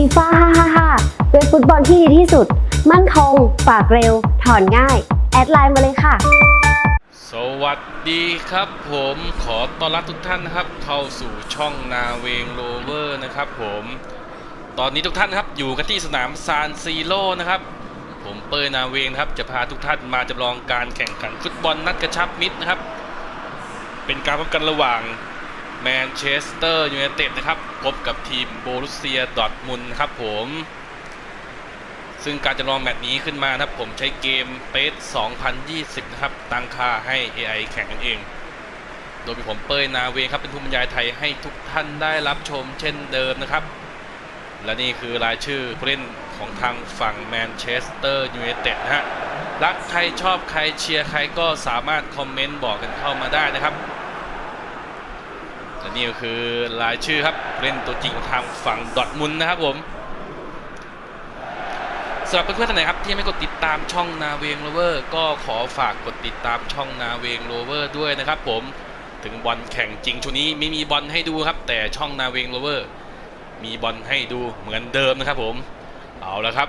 ฟีฟ่า555 เว็บฟุตบอลที่ดีที่สุด มั่นคง ฝากเร็ว ถอนง่าย แอดไลน์มาเลยค่ะ สวัสดีครับผมขอต้อนรับทุกท่านนะครับ เข้าสู่ช่องนาเวงโรเวอร์นะครับผม ตอนนี้ทุกท่านครับอยู่กันที่สนามซานซีโร่นะครับ ผมเปยนาเวงครับจะพาทุกท่านมาจำลองการแข่งขันฟุตบอลนัดกระชับมิตรนะครับ เป็นการพบกันระหว่าง แมนเชสเตอร์ยูไนเต็ดนะครับ พบกับทีมโบรุสเซียดอทมุนครับผม ซึ่งการจำลองแมตช์นี้ขึ้นมานะครับ ผมใช้เกมเปส2020 นะครับ ตั้งค่าให้ AI แข่งกันเอง โดยมีผมเป้ยนาเวงครับ เป็นผู้บรรยายไทยให้ทุกท่านได้รับชมเช่นเดิมนะครับ และนี่คือรายชื่อผู้เล่นของทางฝั่งแมนเชสเตอร์ยูไนเต็ดนะฮะรักใครชอบใครเชียร์ใครก็สามารถคอมเมนต์บอกกันเข้ามาได้นะครับ และนี่ก็คือรายชื่อครับเล่นตัวจริงของทางฝั่งดอทมุนนะครับผมสำหรับเพื่อนๆท่านไหนครับที่ยังไม่กดติดตามช่องนาเวงโรเวอร์ก็ขอฝากกดติดตามช่องนาเวงโรเวอร์ด้วยนะครับผมถึงบอลแข่งจริงช่วงนี้ไม่มีบอลให้ดูครับแต่ช่องนาเวงโรเวอร์มีบอลให้ดูเหมือนเดิมนะครับผมเอาละครับ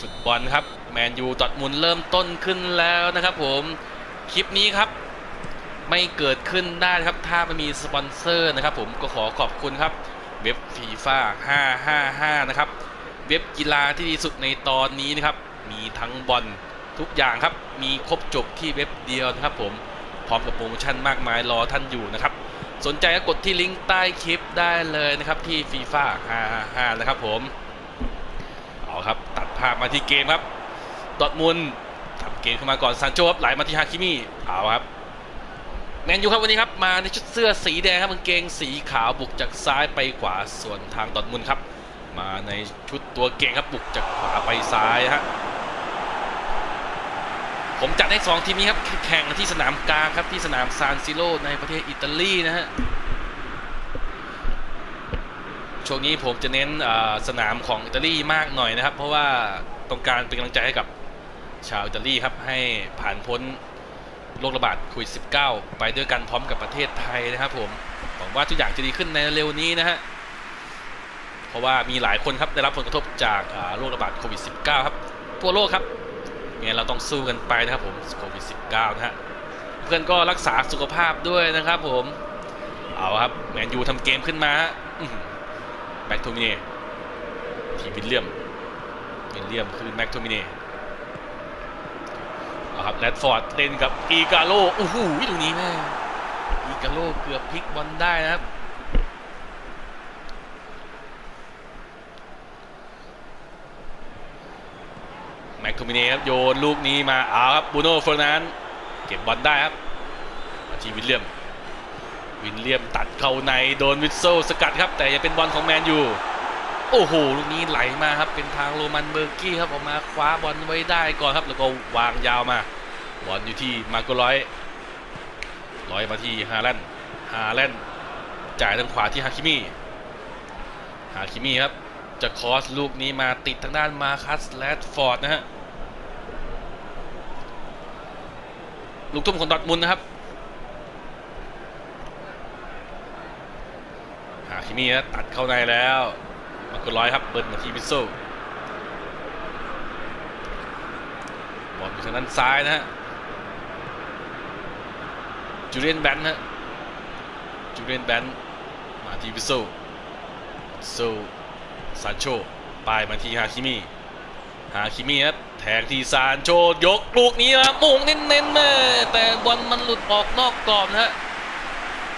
ฟุตบอลครับแมนยูดอทมุนเริ่มต้นขึ้นแล้วนะครับผมคลิปนี้ครับ ไม่เกิดขึ้นได้ครับ ถ้าไม่มีสปอนเซอร์นะครับ ผมก็ขอขอบคุณครับ เว็บฟีฟ่า555 นะครับ เว็บกีฬาที่ดีสุดในตอนนี้นะครับ มีทั้งบอลทุกอย่างครับ มีครบจบที่เว็บเดียวนะครับ ผม พร้อมกับโปรโมชั่นมากมายรอท่านอยู่นะครับ สนใจก็กดที่ลิงก์ใต้คลิปได้เลยนะครับที่ฟีฟ่า555 นะครับผม เอาครับตัดภาพมาที่เกมครับ ดอทมุนทำเกมเข้ามาก่อนซานโชครับไหลมาที่ฮาคิมิเอาครับ แมนยูครับวันนี้ครับมาในชุดเสื้อสีแดงครับกางเกงสีขาวบุกจากซ้ายไปขวาส่วนทางดอทมุนครับ มาในชุดตัวเก่งครับบุกจากขวาไปซ้ายฮะผมจัดให้สองทีมนี้ครับแข่งที่สนามกลางครับที่สนามซานซิโรในประเทศอิตาลีนะฮะช่วงนี้ผมจะเน้นสนามของอิตาลีมากหน่อยนะครับ เพราะว่าต้องการเป็นกำลังใจให้กับชาวอิตาลีครับให้ผ่านพ้น โรคระบาดโควิด -19 ไปด้วยกันพร้อมกับประเทศไทยนะครับผมหวังว่าทุกอย่างจะดีขึ้นในเร็วนี้นะฮะเพราะว่ามีหลายคนครับได้รับผลกระทบจากโรคระบาดโควิด -19 ครับทั่วโลกครับงั้นเราต้องสู้กันไปนะครับผมโควิด -19 นะฮะเพื่อนก็รักษาสุขภาพด้วยนะครับผมเอาครับแมนยูทำเกมขึ้นมาแม็กโทมิเน่ทีมวิลเลียมวิลเลียมคือแม็กโทมิเน่ ครับแรดฟอร์ดเล่นกับอีกาโลโอ้โหตรงนี้แม่อีกาโลเกือบพลิกบอลได้นะครับแม็กโทมิเน่ครับโยนลูกนี้มาเอาครับบูโน่เฟอร์นันเก็บบอลได้ครับมาทีวิลเลียมวิลเลียมตัดเข้าในโดนวิสโซลสกัดครับ แต่ยังเป็นบอลของแมนอยู่ โอ้โหลูกนี้ไหลมาครับเป็นทางโรมันเบอร์กี้ครับออกมาคว้าบอลไว้ได้ก่อนครับ แล้วก็วางยาวมาบอลอยู่ที่มาโกร้อยร้อยมาที่ฮาแลนด์ฮาแลนด์จ่ายทางขวาที่ฮาคิมิฮาคิมิครับจะคอสลูกนี้มาติดทางด้านมาคัสแรดฟอร์ดนะฮะลูกทุ่มของดอทมุนนะครับหาคิมีนะตัดเข้าในแล้ว มากุร้อยครับเบิร์นมาที่มิโซบอลอยู่ทางด้านซ้ายนะฮะจูเลียนแบนฮะจูเลียนแบนมาที่มิโซโซซานโชปลายมาที่ฮาคิมิฮาคิมิครับแทงที่ซานโชยกลูกนี้นะโมงเน้นๆแม่แต่บอลมันหลุดออกนอกกรอบนะฮะ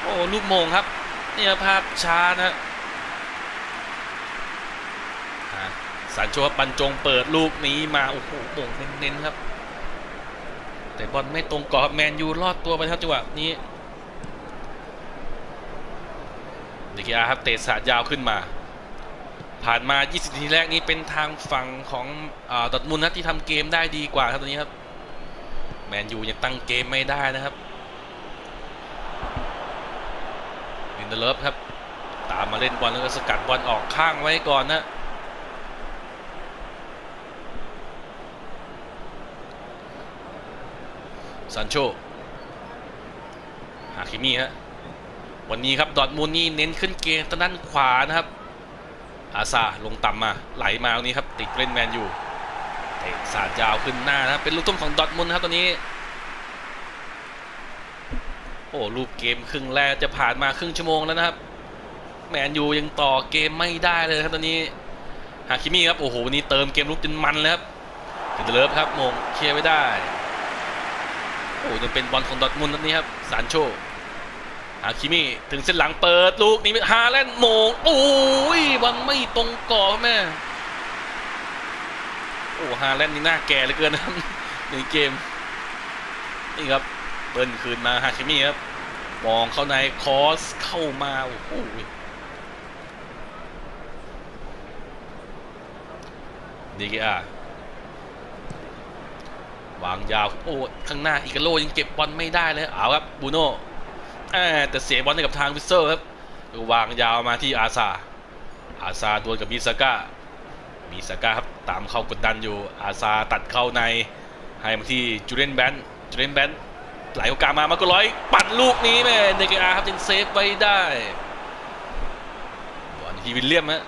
โอ้ลูกมงครับเนี่ยภาพช้านะฮะ อ่าซานโชครับรรจงเปิดลูกนี้มา โอ้โหโมงเน้นๆครับ แต่บอลไม่ตรงกรอบแมนยูรอดตัวไปครับจังหวะนี้เดกิอาครับเตะสาดยาวขึ้นมา ผ่านมา 20 นาทีแรกนี้เป็นทางฝั่งของอดอทมุนนะที่ทำเกมได้ดีกว่าครับตอนนี้ครับ แมนยูยังตั้งเกมไม่ได้นะครับลินเดเลฟครับ ตามมาเล่นบอลแล้วก็สกัดบอลออกข้างไว้ก่อนนะ ซันโชฮาคิมิฮะวันนี้ครับดอทมุนด์นี่เน้นขึ้นเกมทางด้นขวานะครับ อาซาลงต่ำมาไหลมาตรงนี้ครับติดเล่นแมนอยู่เตะสาดยาวขึ้นหน้านะเป็นลูกทุ่มของดอทมุนครับตอนนี้โอ้รูปเกมครึ่งแรกจะผ่านมาครึ่งชั่วโมงแล้วนะครับ แมนยูยังต่อเกมไม่ได้เลยครับตอนนี้ฮาคิมิครับโอ้โหวันนี้เติมเกมลุกจนมันเลยครับเดนเดเลฟครับมงเคลียร์ไม่ได้ โอ้ยังเป็นบอลของดอทมุนนัดนี้ครับซานโชฮาคิมิถึงเส้นหลังเปิดลูกนี้ฮาแลนด์โมงโอ้ยบังไม่ตรงกรอบแม่โอ้ฮาแลนด์นี่หน้าแก่เหลือเกินนะครับในเกมนี่ครับเบิ้ลคืนมาฮาคิมิครับมองเข้าในคอสเข้ามาโอ้โหดีเกอา วางยาวโอ้ข้างหน้าอีกาโลยังเก็บบอลไม่ได้เลยเอาครับบูโน่อ่าแต่เสียบอลให้กับทางวิสเซอร์ครับวางยาวมาที่อาซาอาซาดวลกับมิซาก้ามิซาก้าครับตามเข้ากดดันอยู่อาซาตัดเข้าในให้มาที่จูเลนแบนจูเลนแบนไหลโอกาสมามาก็ร้อยปั่นลูกนี้แม่เนกอาครับยังเซฟไว้ได้บอลที่วิลเลียมฮะ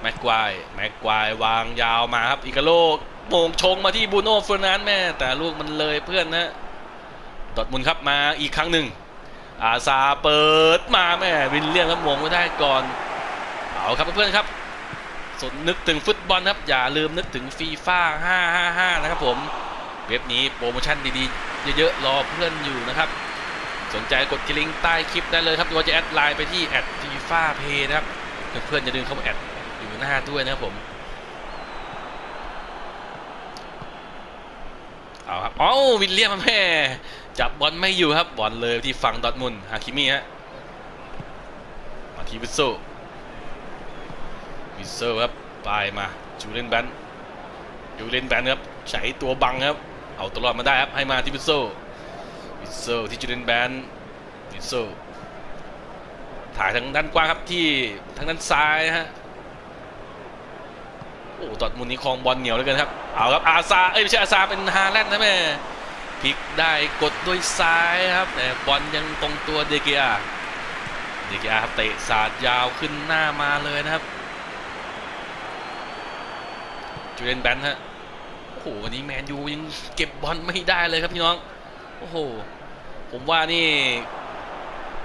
แม็กควายแม็กควายวางยาวมาครับอีกาโล โมงชงมาที่บูโน่เฟอร์นันแม่แต่ลูกมันเลยเพื่อนนะดอดมุนครับมาอีกครั้งหนึ่ง อาซาเปิดมาแม่วินเลียมครับมงไม่ได้ก่อนเอาครับเพื่อนๆครับสนนึกถึงฟุตบอลครับ อย่าลืมนึกถึงฟีฟ่า555 นะครับผม เว็บนี้โปรโมชั่นดีๆ เยอะๆ รอเพื่อนอยู่นะครับ สนใจกดที่ลิงก์ใต้คลิปได้เลยครับหรือว่าจะแอดไลน์ไปที่แอดฟีฟ่าเพย์นะครับ เพื่อนๆอย่าลืมเข้ามาแอดอยู่หน้าด้วยนะครับผม เอาครับอ๋อวิลเลียมแม่จับบอลไม่อยู่ครับบอลเลยที่ฝั่งดอทมุนฮาคิมิฮะมาทีวิโซวิโซครับไปมาจูเลนแบนจูเลนแบนครับใช้ตัวบังครับเอาตัวรอดมาได้ครับให้มาที่วิโซวิโซที่จูเลนแบนวิโซถ่ายทางด้านกว้างครับที่ทางด้านซ้ายฮะ โอ้ดอดมุนนี้คลองบอลเหนียวเหลือเกินครับ เอาครับอาซา เอ้ยไม่ใช่อาซาเป็นฮาแลนด์นะแม่พลิกได้กดด้วยซ้ายครับแต่บอลยังตรงตัวเดเกียเดเกียครับเตะสาดยาวขึ้นหน้ามาเลยนะครับจูเลนแบนฮะโอ้โหวันนี้แมนยูยังเก็บบอลไม่ได้เลยครับพี่น้องโอ้โหผมว่านี่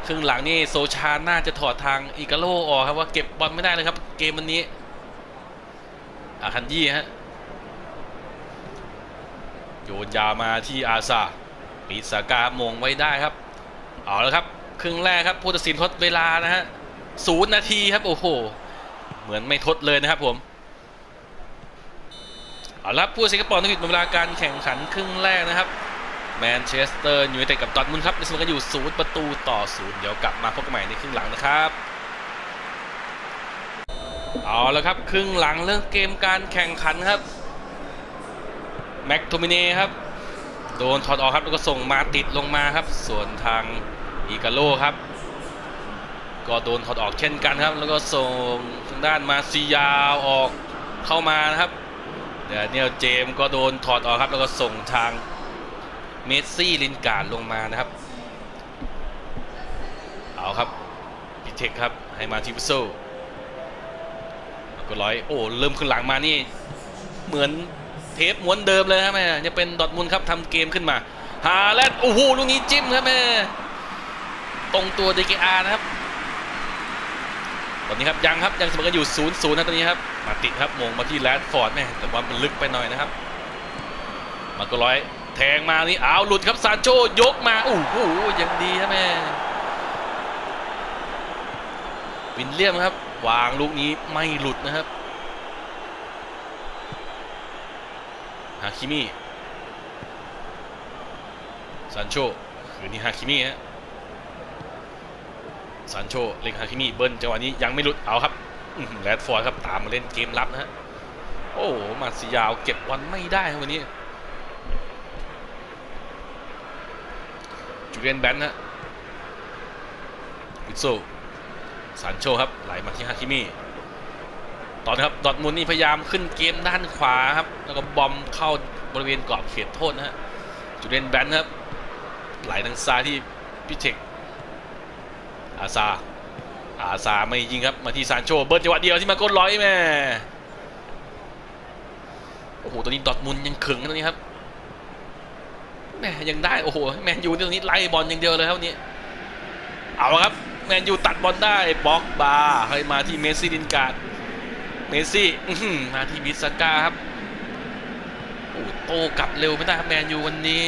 ครึ่งหลังนี่โซชาน่าจะถอดทางอีกาโลออกครับว่าเก็บบอลไม่ได้เลยครับ เกมวันนี้ อาคันยี่ฮะ โยนยาวมาที่อาซาปิสากามงไว้ได้ครับ เอาแล้วครับ ครึ่งแรกครับผู้ตัดสินทดเวลานะฮะศูนย์นาทีครับ โอ้โห เหมือนไม่ทดเลยนะครับผมเอาละครับผู้สิงคโปร์ต้องหยุดเวลาการแข่งขันครึ่งแรกนะครับแมนเชสเตอร์ยูไนเต็ดกับดอทมุนครับในสมกันอยู่ศูนย์ประตูต่อศูนย์เดี๋ยวกลับมาพบกันใหม่ในครึ่งหลังนะครับ เอาแล้วครับ ครึ่งหลังเริ่มเกมการแข่งขันครับ แม็กโทมิเน่ครับ โดนถอดออกครับแล้วก็ส่งมาติดลงมาครับ ส่วนทางอีกาโลครับ ก็โดนถอดออกเช่นกันครับ แล้วก็ส่งทางด้านมาซียาวออกเข้ามานะครับเดี๋ยวเนียเจมก็โดนถอดออกครับ แล้วก็ส่งทางเมสซี่ลินการ์ดลงมานะครับ เอาครับพิเทคครับให้มาทิวโซ ก็ร้อยโอ้เริ่มขึ้นหลังมานี่ เหมือนเทปม้วนเดิมเลยครับแม่ยังเป็นดอทมุนครับทำเกมขึ้นมาฮาแลนด์โอ้โหลูกนี้จิ้มครับแม่ตรงตัว DKR นะครับตอนนี้ครับยังครับยังเสมอกันอยู่0ูนย์ศูนย์นะตอนนี้ครับมาติดครับมงมาที่แรดฟอร์ดแม่แต่ว่ามันลึกไปหน่อยนะครับมาก็ร้อยแทงมานี่อ้าวหลุดครับซานโชยกมาโอ้โหยังดีครับแม่วินเลียมครับ วางลูกนี้ไม่หลุดนะครับฮาคิมิซานโชคืนนี้ฮาคิมิฮะซานโชเล็งฮาคิมิเบิ้ลจังหวะนี้ยังไม่หลุดเอาครับแรดฟอร์ดครับตามมาเล่นเกมรับนะฮะโอ้โหมาซิยาวเก็บบอลไม่ได้ครับวันนี้จูเลียนแบนนะฮะวิโซ ซานโชครับไหลมาที่ฮาคิมิตอนครับดอทมุนนี่พยายามขึ้นเกมด้านขวาครับ แล้วก็บอมเข้าบริเวณกรอบเขตโทษนะฮะจูเดนแบนครับ ไหลทางซ้ายที่พิเทคอาซา อาซาไม่ยิงครับ มาที่ซานโชเบิร์ดจังหวะเดียวที่มาโกนร้อยแม่โอ้โหตัวนี้ดอทมุนยังขึงนตัวนี้ครับแม่ยังได้ โอ้โห แมนยูตรงนี้ไล่บอลอย่างเดียวเลยครับวันนี้ เอาครับ แมนยูตัดบอลได้บล็อกบาร์ให้มาที่เมสซี่ลินการ์ดเมสซี่มาที่บิสก้าครับโอ้โตกลับเร็วไม่ได้ครับแมนยูวันนี้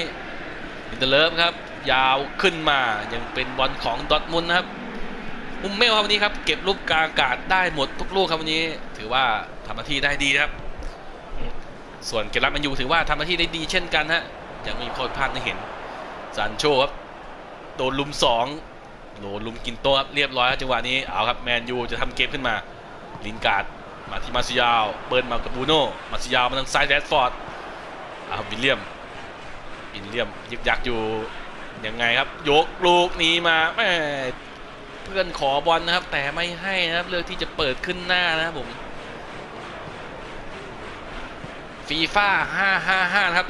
อินเตอร์เลิฟครับ ยาวขึ้นมายังเป็นบอลของดอทมุนนะครับมุมเมลครับวันนี้ครับ เก็บลูกกลางอากาศได้หมดทุกลูกครับวันนี้ ถือว่าทำหน้าที่ได้ดีครับ ส่วนเกมรับแมนยูถือว่าทำหน้าที่ได้ดีเช่นกันฮะยังมมีข้อผิดพลาดให้เห็นซานโชครับโดนลุมสอง โดนลุมกินโต้ครับเรียบร้อยครับจังหวะนี้เอาครับแมนยูจะทำเกมขึ้นมา ลินการ์ดมาที่มาซิยาว เบิร์นมากับบูโน่มาซิยาวมาทางซ้ายแรดฟอร์ดเอาวิลเลียมวิลเลียมยึกยักอยู่ยังไงครับ ยกลูกนี้มาแม่เพื่อนขอบอลนะครับ แต่ไม่ให้นะครับเลือกที่จะเปิดขึ้นหน้านะครับผมฟีฟ่า555 นะครับ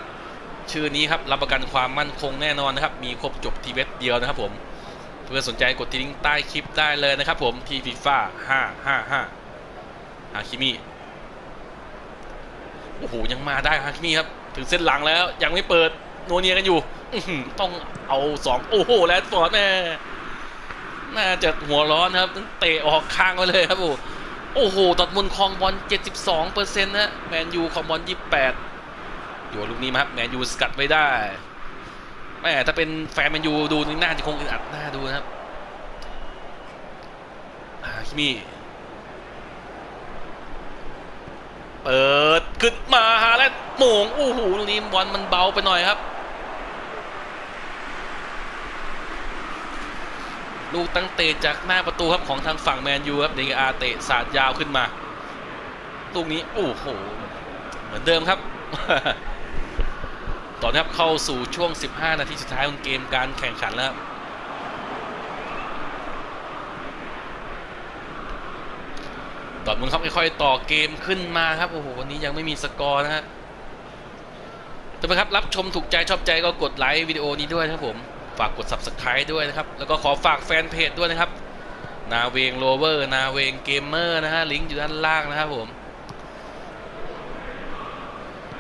ชื่อนี้ครับรับประกันความมั่นคงแน่นอนนะครับ มีครบจบทีเวสเดียวนะครับผม เพื่อสนใจกดที่ลิงก์ใต้คลิปได้เลยนะครับผมที่ฟีฟ่า555ฮาคิมิโอ้โหยังมาได้ฮาคิมิครับ ถึงเส้นหลังแล้วยังไม่เปิดโนเนียกันอยู่ต้องเอาสองโอ้โหแลนด์ฟอร์ดแม่น่าจะหัวร้อนะครับเตะออกข้างไปเลยครับโอ้โอ้โหดอดมุนครองบอล72เปอร์เซ็นต์นะแมนยูครองบอล28อยู่ลูกนี้มาครับแมนยูสกัดไว้ได้ แม่ถ้าเป็นแฟนแมนยูดูนี่น่าจะคงอึดอัดหน้าดูนะครับฮาคิมิเปิดขึ้นมาฮาแลนด์โมงโอ้โหลูกนี้บอลมันเบาไปหน่อยครับ ลูกตั้งเตะจากหน้าประตูครับของทางฝั่งแมนยูครับเดกอาเตะสาดยาวขึ้นมา ลูกนี้โอ้โห เหมือนเดิมครับ ตอนนี้ครับเข้าสู่ช่วง 15 นาทีสุดท้ายของเกมการแข่งขันแล้วครับดอร์ทมุนครับค่อยๆต่อเกมขึ้นมาครับโอ้โหวันนี้ยังไม่มีสกอร์นะฮะทุกท่านครับรับชมถูกใจชอบใจก็กดไลค์วิดีโอนี้ด้วยนะครับผมฝากกด subscribe ด้วยนะครับ แล้วก็ขอฝากแฟนเพจด้วยนะครับ นาเวงโรเวอร์นาเวงเกมเมอร์นะฮะลิงก์อยู่ด้านล่างนะครับผม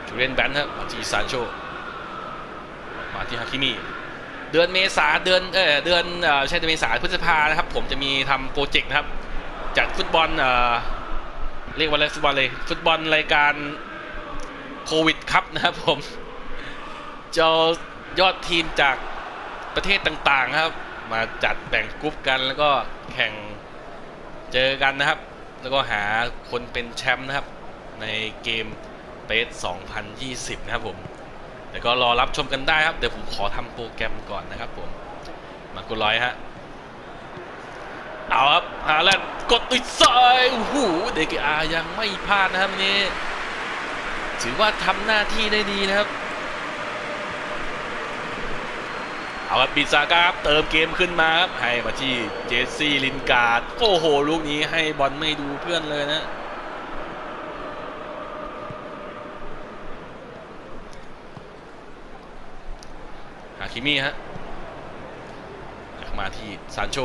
จูเลียนแบนครับมาที่ซานโช มาที่ฮาคิมิเดือนเมษาเดือนเออเดือนเออไม่ใช่เดือนเมษาพฤษภานะครับ ผมจะมีทำโปรเจกต์นะครับ จัดฟุตบอลเออเรียกว่าอะไรฟุตบอลเลยฟุตบอลรายการโควิดครับนะครับผมจะยอดทีมจากประเทศต่างๆครับ มาจัดแบ่งกรุ๊ปกันแล้วก็แข่งเจอกันนะครับ แล้วก็หาคนเป็นแชมป์นะครับ ในเกมเปส2020 นะครับผม แต่ก็รอรับชมกันได้ครับ เดี๋ยวผมขอทำโปรแกรมก่อนนะครับผม มากุร้อยฮะ เอาครับหาแล้วกดด้วยซ้ายโอ้โหเดกอายังไม่พลาดนะครับนนี้ถือว่าทำหน้าที่ได้ดีนะครับ เอาครับปิซาก้าครับเติมเกมขึ้นมาครับให้มาที่เจสซี่ลินการ์ด โอ้โห ลูกนี้ให้บอลไม่ดูเพื่อนเลยนะ คิมิฮะมาที่ซานโช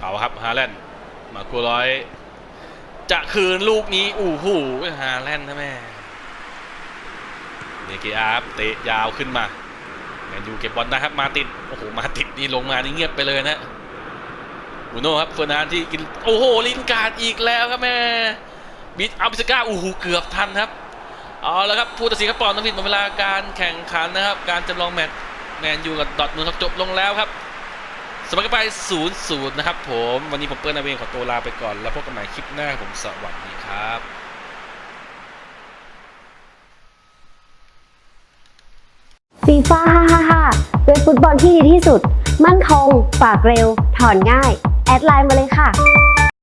เอาครับฮาแลนด์มากัวร้อย จะคืนลูกนี้อู้หูฮาแลนด์นะแม่เนเกอาร์เตะยาวขึ้นมาแมนยูเก็บบอลได้ครับ มาติดโอ้โหมาติดนี่ลงมานี่เงียบไปเลยนะบูโน่ครับเฟอร์นานที่กินโอ้โหลินการ์ดอีกแล้วครับแม่บิดอัลบิสก้าโอ้โหเกือบทันครับเอาละครับผู้ตัดสินครับปอนต้องผิดหมดเวลาการแข่งขันนะครับ การจำลองแมตช์ แมนยูกับดอทมุนด์ครับจบลงแล้วครับสมัครไปศูนย์ศูนย์นะครับผม วันนี้ผมเปิ้ลนาเวงขอตัวลาไปก่อน แล้วพบกันใหม่คลิปหน้าผมสวัสดีครับฟีฟ่า555เป็นฟุตบอลที่ดีที่สุด มั่นคง ฝากเร็ว ถอนง่าย แอดไลน์มาเลยค่ะ